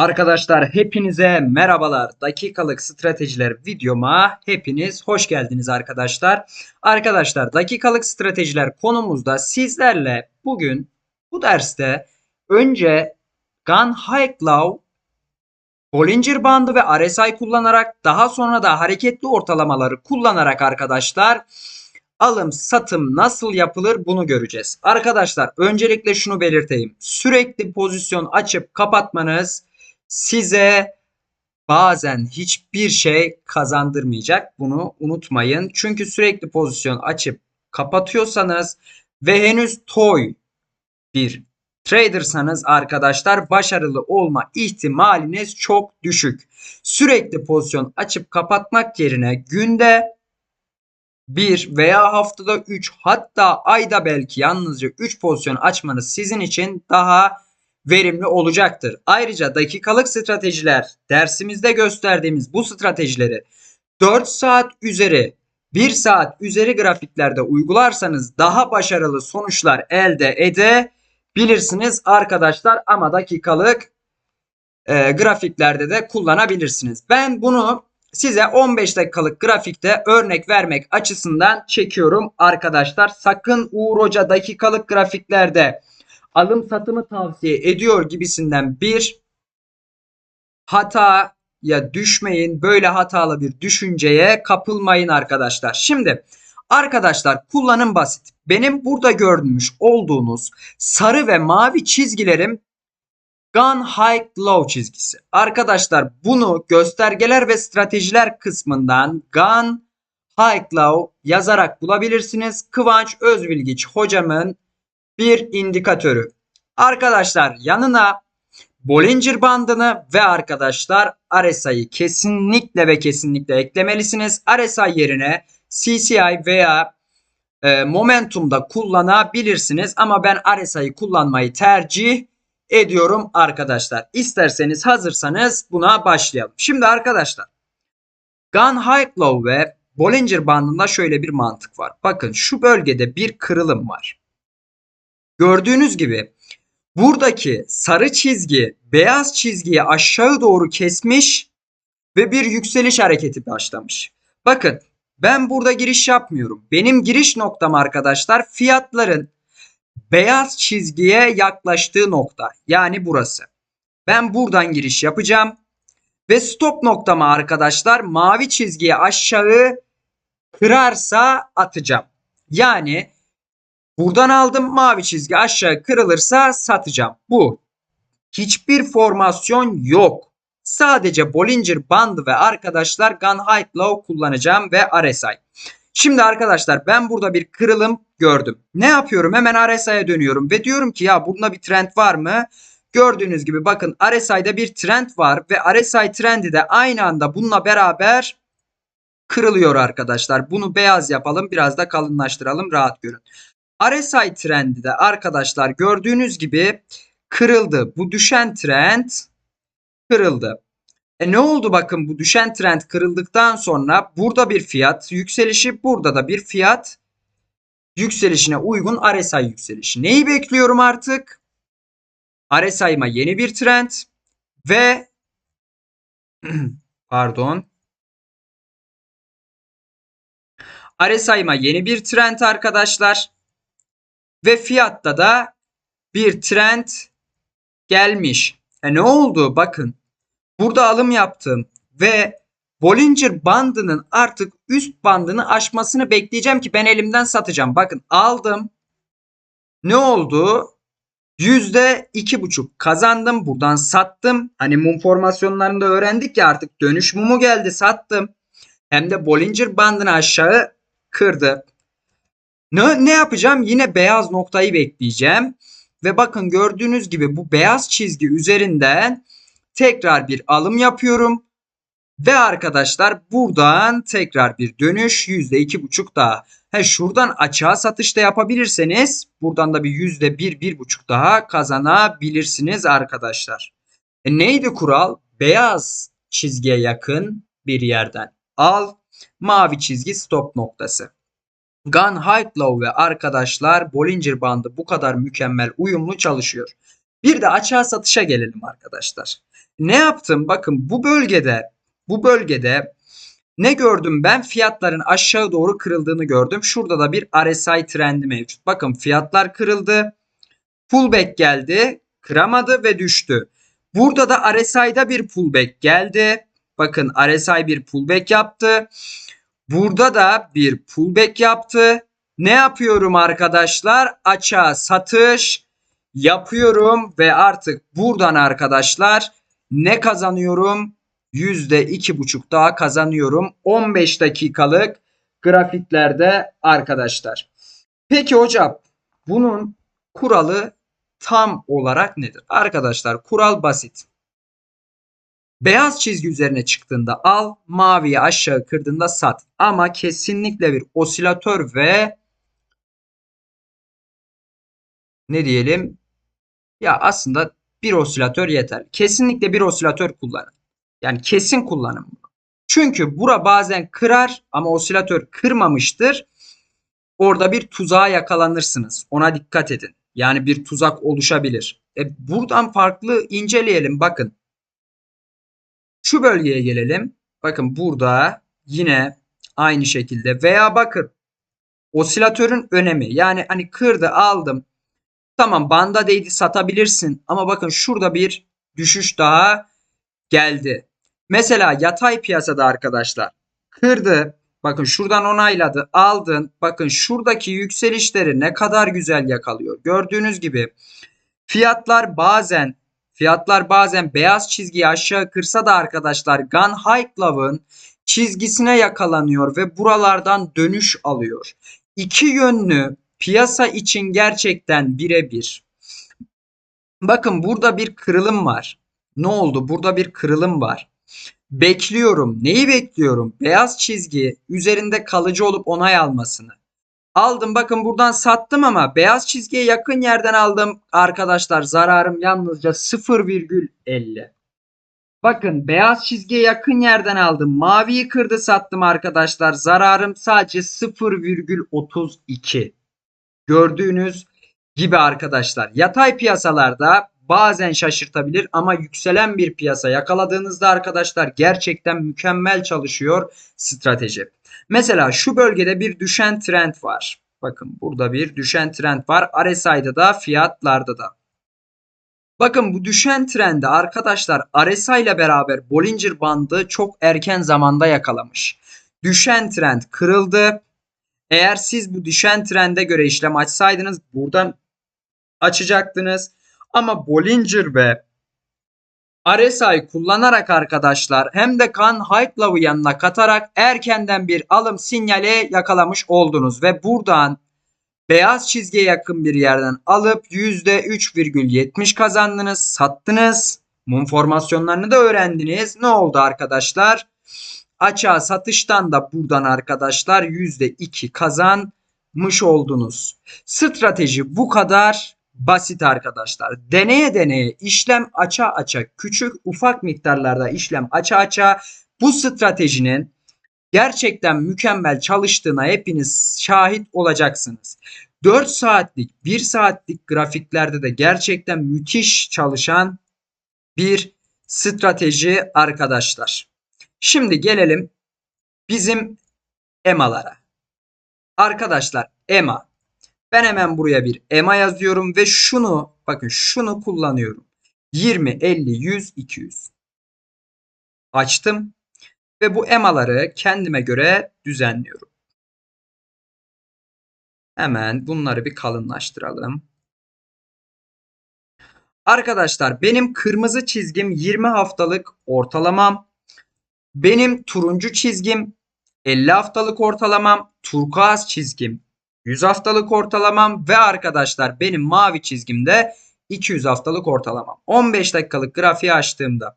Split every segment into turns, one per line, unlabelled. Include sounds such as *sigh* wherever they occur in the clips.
Arkadaşlar hepinize merhabalar. Dakikalık stratejiler videoma hepiniz hoş geldiniz arkadaşlar. Arkadaşlar dakikalık stratejiler konumuzda sizlerle bugün bu derste önce Gun High Claw, Bollinger Bandı ve RSI kullanarak daha sonra da hareketli ortalamaları kullanarak arkadaşlar alım satım nasıl yapılır bunu göreceğiz. Arkadaşlar öncelikle şunu belirteyim. Sürekli pozisyon açıp kapatmanız size bazen hiçbir şey kazandırmayacak. Bunu unutmayın. Çünkü sürekli pozisyon açıp kapatıyorsanız ve henüz toy bir tradersanız arkadaşlar başarılı olma ihtimaliniz çok düşük. Sürekli pozisyon açıp kapatmak yerine günde 1 veya haftada 3 hatta ayda belki yalnızca 3 pozisyon açmanız sizin için daha verimli olacaktır. Ayrıca dakikalık stratejiler dersimizde gösterdiğimiz bu stratejileri 4 saat üzeri 1 saat üzeri grafiklerde uygularsanız daha başarılı sonuçlar elde edebilirsiniz arkadaşlar ama dakikalık e, grafiklerde de kullanabilirsiniz. Ben bunu size 15 dakikalık grafikte örnek vermek açısından çekiyorum arkadaşlar. Sakın Uğur Hoca dakikalık grafiklerde alım satımı tavsiye ediyor gibisinden bir hataya düşmeyin. Böyle hatalı bir düşünceye kapılmayın arkadaşlar. Şimdi arkadaşlar kullanım basit. Benim burada görmüş olduğunuz sarı ve mavi çizgilerim Gun High Low çizgisi. Arkadaşlar bunu göstergeler ve stratejiler kısmından Gun High Low yazarak bulabilirsiniz. Kıvanç Özbilgiç hocamın bir indikatörü. Arkadaşlar yanına Bollinger bandını ve arkadaşlar RSI'yi kesinlikle ve kesinlikle eklemelisiniz. RSI yerine CCI veya e, Momentum'da kullanabilirsiniz ama ben RSI'yi kullanmayı tercih ediyorum arkadaşlar. İsterseniz hazırsanız buna başlayalım. Şimdi arkadaşlar Gun High Low ve Bollinger bandında şöyle bir mantık var. Bakın şu bölgede bir kırılım var. Gördüğünüz gibi buradaki sarı çizgi beyaz çizgiyi aşağı doğru kesmiş ve bir yükseliş hareketi başlamış. Bakın ben burada giriş yapmıyorum. Benim giriş noktam arkadaşlar fiyatların beyaz çizgiye yaklaştığı nokta. Yani burası. Ben buradan giriş yapacağım. Ve stop noktama arkadaşlar mavi çizgiye aşağı kırarsa atacağım. Yani buradan aldım mavi çizgi aşağı kırılırsa satacağım. Bu. Hiçbir formasyon yok. Sadece Bollinger bandı ve arkadaşlar Gun Height Low kullanacağım ve RSI. Şimdi arkadaşlar ben burada bir kırılım gördüm. Ne yapıyorum? Hemen RSI'ye dönüyorum ve diyorum ki ya bunda bir trend var mı? Gördüğünüz gibi bakın RSI'de bir trend var ve RSI trendi de aynı anda bununla beraber kırılıyor arkadaşlar. Bunu beyaz yapalım biraz da kalınlaştıralım rahat görün. RSI trendi de arkadaşlar gördüğünüz gibi kırıldı. Bu düşen trend kırıldı. E ne oldu bakın bu düşen trend kırıldıktan sonra burada bir fiyat yükselişi burada da bir fiyat yükselişine uygun RSI yükselişi. Neyi bekliyorum artık? RSI'ma yeni bir trend ve *clears throat* pardon RSI'ma yeni bir trend arkadaşlar ve fiyatta da bir trend gelmiş. E ne oldu? Bakın burada alım yaptım ve Bollinger bandının artık üst bandını aşmasını bekleyeceğim ki ben elimden satacağım. Bakın aldım. Ne oldu? Yüzde iki buçuk kazandım. Buradan sattım. Hani mum formasyonlarında öğrendik ya artık dönüş mumu geldi sattım. Hem de Bollinger bandını aşağı kırdı. Ne, ne yapacağım? Yine beyaz noktayı bekleyeceğim. Ve bakın gördüğünüz gibi bu beyaz çizgi üzerinden tekrar bir alım yapıyorum. Ve arkadaşlar buradan tekrar bir dönüş %2,5 daha. He şuradan açığa satış da yapabilirseniz buradan da bir %1 1,5 daha kazanabilirsiniz arkadaşlar. E neydi kural? Beyaz çizgiye yakın bir yerden al. Mavi çizgi stop noktası. Gun Height Low ve arkadaşlar Bollinger bandı bu kadar mükemmel uyumlu çalışıyor. Bir de açığa satışa gelelim arkadaşlar. Ne yaptım? Bakın bu bölgede bu bölgede ne gördüm ben? Fiyatların aşağı doğru kırıldığını gördüm. Şurada da bir RSI trendi mevcut. Bakın fiyatlar kırıldı. Pullback geldi. Kıramadı ve düştü. Burada da RSI'da bir pullback geldi. Bakın RSI bir pullback yaptı. Burada da bir pullback yaptı. Ne yapıyorum arkadaşlar? Açığa satış yapıyorum ve artık buradan arkadaşlar ne kazanıyorum? %2,5 daha kazanıyorum. 15 dakikalık grafiklerde arkadaşlar. Peki hocam bunun kuralı tam olarak nedir? Arkadaşlar kural basit. Beyaz çizgi üzerine çıktığında al, maviyi aşağı kırdığında sat. Ama kesinlikle bir osilatör ve ne diyelim? Ya aslında bir osilatör yeter. Kesinlikle bir osilatör kullanın. Yani kesin kullanın. Çünkü bura bazen kırar ama osilatör kırmamıştır. Orada bir tuzağa yakalanırsınız. Ona dikkat edin. Yani bir tuzak oluşabilir. E buradan farklı inceleyelim. Bakın. Şu bölgeye gelelim. Bakın burada yine aynı şekilde veya bakın osilatörün önemi. Yani hani kırdı aldım. Tamam banda değdi satabilirsin ama bakın şurada bir düşüş daha geldi. Mesela yatay piyasada arkadaşlar kırdı. Bakın şuradan onayladı. Aldın. Bakın şuradaki yükselişleri ne kadar güzel yakalıyor. Gördüğünüz gibi fiyatlar bazen fiyatlar bazen beyaz çizgiyi aşağı kırsa da arkadaşlar Gun High Love'ın çizgisine yakalanıyor ve buralardan dönüş alıyor. İki yönlü piyasa için gerçekten birebir. Bakın burada bir kırılım var. Ne oldu? Burada bir kırılım var. Bekliyorum. Neyi bekliyorum? Beyaz çizgi üzerinde kalıcı olup onay almasını. Aldım bakın buradan sattım ama beyaz çizgiye yakın yerden aldım. Arkadaşlar zararım yalnızca 0,50. Bakın beyaz çizgiye yakın yerden aldım. Maviyi kırdı sattım arkadaşlar. Zararım sadece 0,32. Gördüğünüz gibi arkadaşlar. Yatay piyasalarda bazen şaşırtabilir ama yükselen bir piyasa yakaladığınızda arkadaşlar gerçekten mükemmel çalışıyor strateji. Mesela şu bölgede bir düşen trend var. Bakın burada bir düşen trend var. RSI'da da fiyatlarda da. Bakın bu düşen trendi arkadaşlar RSI ile beraber Bollinger bandı çok erken zamanda yakalamış. Düşen trend kırıldı. Eğer siz bu düşen trende göre işlem açsaydınız buradan açacaktınız. Ama Bollinger ve RSI kullanarak arkadaşlar hem de kan Hightlaw'ı yanına katarak erkenden bir alım sinyali yakalamış oldunuz ve buradan beyaz çizgiye yakın bir yerden alıp %3,70 kazandınız, sattınız. Mum formasyonlarını da öğrendiniz. Ne oldu arkadaşlar? Açığa satıştan da buradan arkadaşlar %2 kazanmış oldunuz. Strateji bu kadar basit arkadaşlar. Deneye deneye işlem aça aça küçük ufak miktarlarda işlem aça aça bu stratejinin gerçekten mükemmel çalıştığına hepiniz şahit olacaksınız. 4 saatlik 1 saatlik grafiklerde de gerçekten müthiş çalışan bir strateji arkadaşlar. Şimdi gelelim bizim EMA'lara. Arkadaşlar EMA ben hemen buraya bir EMA yazıyorum ve şunu bakın şunu kullanıyorum. 20, 50, 100, 200. Açtım ve bu EMA'ları kendime göre düzenliyorum. Hemen bunları bir kalınlaştıralım. Arkadaşlar benim kırmızı çizgim 20 haftalık ortalamam. Benim turuncu çizgim 50 haftalık ortalamam. Turkuaz çizgim 100 haftalık ortalamam ve arkadaşlar benim mavi çizgimde 200 haftalık ortalamam. 15 dakikalık grafiği açtığımda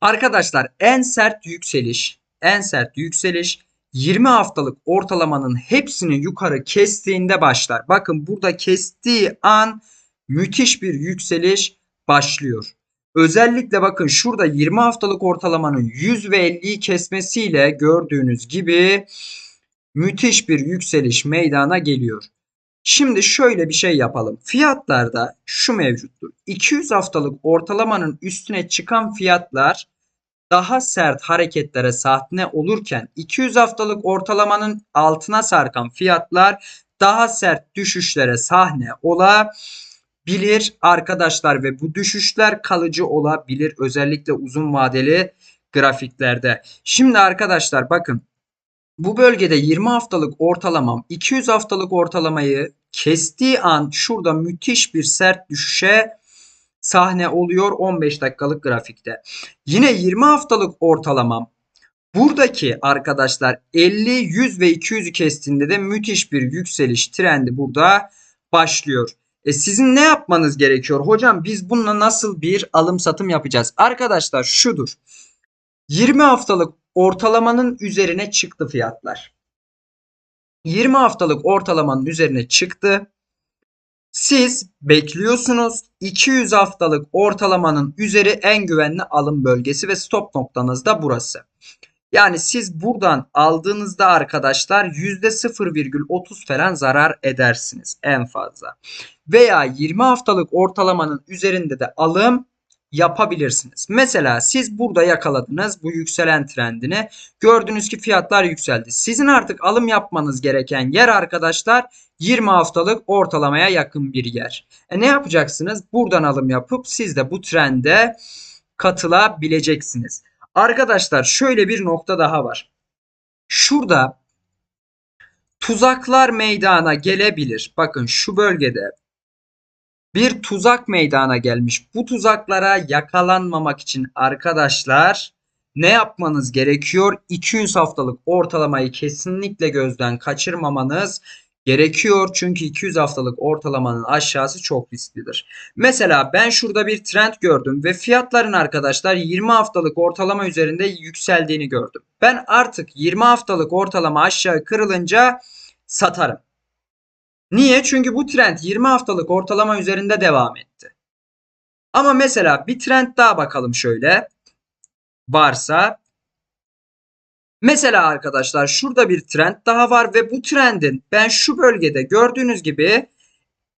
arkadaşlar en sert yükseliş en sert yükseliş 20 haftalık ortalamanın hepsini yukarı kestiğinde başlar. Bakın burada kestiği an müthiş bir yükseliş başlıyor. Özellikle bakın şurada 20 haftalık ortalamanın 100 ve 50'yi kesmesiyle gördüğünüz gibi müthiş bir yükseliş meydana geliyor. Şimdi şöyle bir şey yapalım. Fiyatlarda şu mevcuttur. 200 haftalık ortalamanın üstüne çıkan fiyatlar daha sert hareketlere sahne olurken 200 haftalık ortalamanın altına sarkan fiyatlar daha sert düşüşlere sahne olabilir arkadaşlar ve bu düşüşler kalıcı olabilir özellikle uzun vadeli grafiklerde. Şimdi arkadaşlar bakın bu bölgede 20 haftalık ortalamam 200 haftalık ortalamayı kestiği an şurada müthiş bir sert düşüşe sahne oluyor 15 dakikalık grafikte. Yine 20 haftalık ortalamam buradaki arkadaşlar 50, 100 ve 200'ü kestiğinde de müthiş bir yükseliş trendi burada başlıyor. E sizin ne yapmanız gerekiyor? Hocam biz bununla nasıl bir alım satım yapacağız? Arkadaşlar şudur. 20 haftalık ortalamanın üzerine çıktı fiyatlar. 20 haftalık ortalamanın üzerine çıktı. Siz bekliyorsunuz. 200 haftalık ortalamanın üzeri en güvenli alım bölgesi ve stop noktanız da burası. Yani siz buradan aldığınızda arkadaşlar %0,30 falan zarar edersiniz en fazla. Veya 20 haftalık ortalamanın üzerinde de alım yapabilirsiniz. Mesela siz burada yakaladınız bu yükselen trendini. Gördünüz ki fiyatlar yükseldi. Sizin artık alım yapmanız gereken yer arkadaşlar 20 haftalık ortalamaya yakın bir yer. E ne yapacaksınız? Buradan alım yapıp siz de bu trende katılabileceksiniz. Arkadaşlar şöyle bir nokta daha var. Şurada tuzaklar meydana gelebilir. Bakın şu bölgede bir tuzak meydana gelmiş. Bu tuzaklara yakalanmamak için arkadaşlar ne yapmanız gerekiyor? 200 haftalık ortalamayı kesinlikle gözden kaçırmamanız gerekiyor. Çünkü 200 haftalık ortalamanın aşağısı çok risklidir. Mesela ben şurada bir trend gördüm ve fiyatların arkadaşlar 20 haftalık ortalama üzerinde yükseldiğini gördüm. Ben artık 20 haftalık ortalama aşağı kırılınca satarım. Niye? Çünkü bu trend 20 haftalık ortalama üzerinde devam etti. Ama mesela bir trend daha bakalım şöyle. Varsa Mesela arkadaşlar şurada bir trend daha var ve bu trendin ben şu bölgede gördüğünüz gibi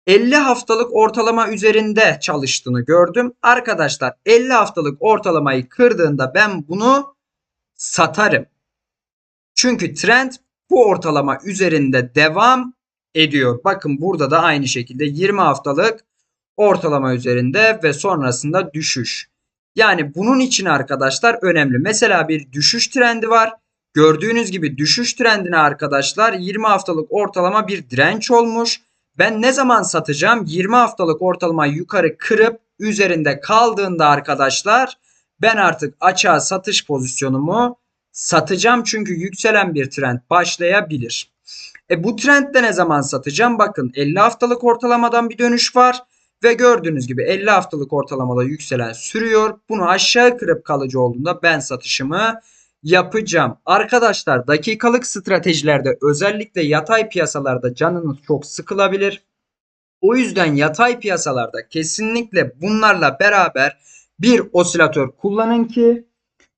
50 haftalık ortalama üzerinde çalıştığını gördüm. Arkadaşlar 50 haftalık ortalamayı kırdığında ben bunu satarım. Çünkü trend bu ortalama üzerinde devam ediyor. Bakın burada da aynı şekilde 20 haftalık ortalama üzerinde ve sonrasında düşüş. Yani bunun için arkadaşlar önemli. Mesela bir düşüş trendi var. Gördüğünüz gibi düşüş trendine arkadaşlar 20 haftalık ortalama bir direnç olmuş. Ben ne zaman satacağım? 20 haftalık ortalamayı yukarı kırıp üzerinde kaldığında arkadaşlar ben artık açığa satış pozisyonumu satacağım. Çünkü yükselen bir trend başlayabilir. E bu trendde ne zaman satacağım? Bakın 50 haftalık ortalamadan bir dönüş var. Ve gördüğünüz gibi 50 haftalık ortalamada yükselen sürüyor. Bunu aşağı kırıp kalıcı olduğunda ben satışımı yapacağım. Arkadaşlar dakikalık stratejilerde özellikle yatay piyasalarda canınız çok sıkılabilir. O yüzden yatay piyasalarda kesinlikle bunlarla beraber bir osilatör kullanın ki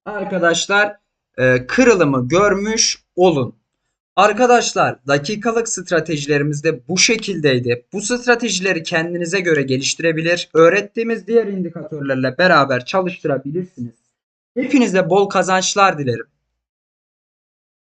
arkadaşlar e, kırılımı görmüş olun. Arkadaşlar dakikalık stratejilerimiz de bu şekildeydi. Bu stratejileri kendinize göre geliştirebilir. Öğrettiğimiz diğer indikatörlerle beraber çalıştırabilirsiniz. Hepinize bol kazançlar dilerim.